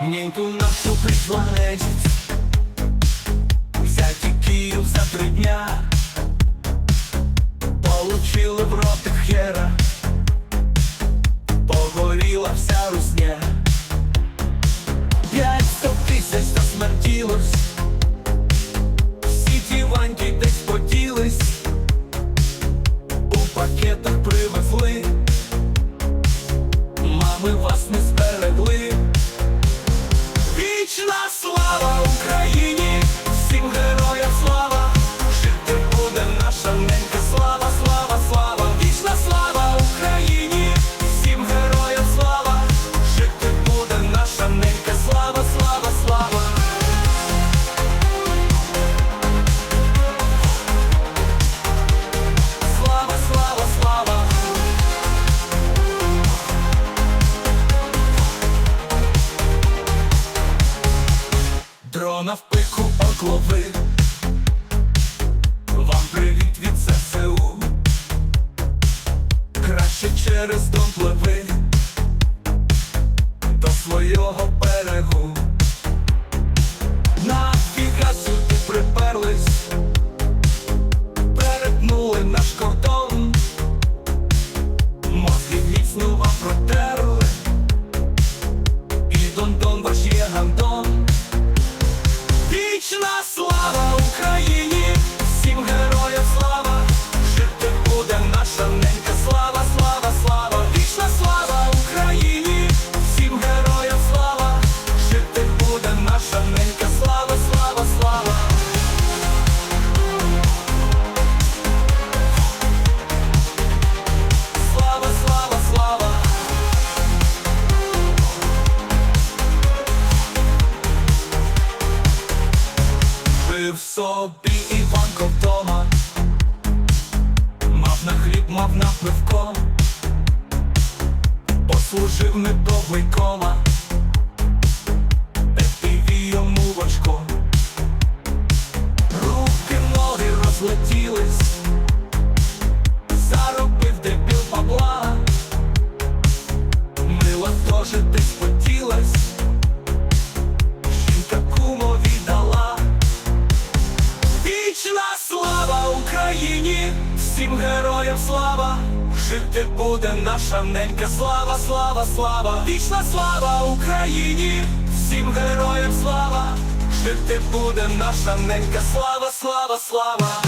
Ніньку нашу призванець Взяти Київ за три дня. Получили в роти хера. Погоріла вся русня. П'ять сто тисяч засмертілось в пику оклови Вам привіт від ЗСУ Краще через дом пливи. До свого слава Україні, Собі Іванко вдома, мав на хліб, мав на пивко, послужив недовгий кома, всім героям слава, жити буде наша ненька слава, слава, слава, вічна слава Україні, всім героям слава, жити буде наша ненька слава, слава, слава.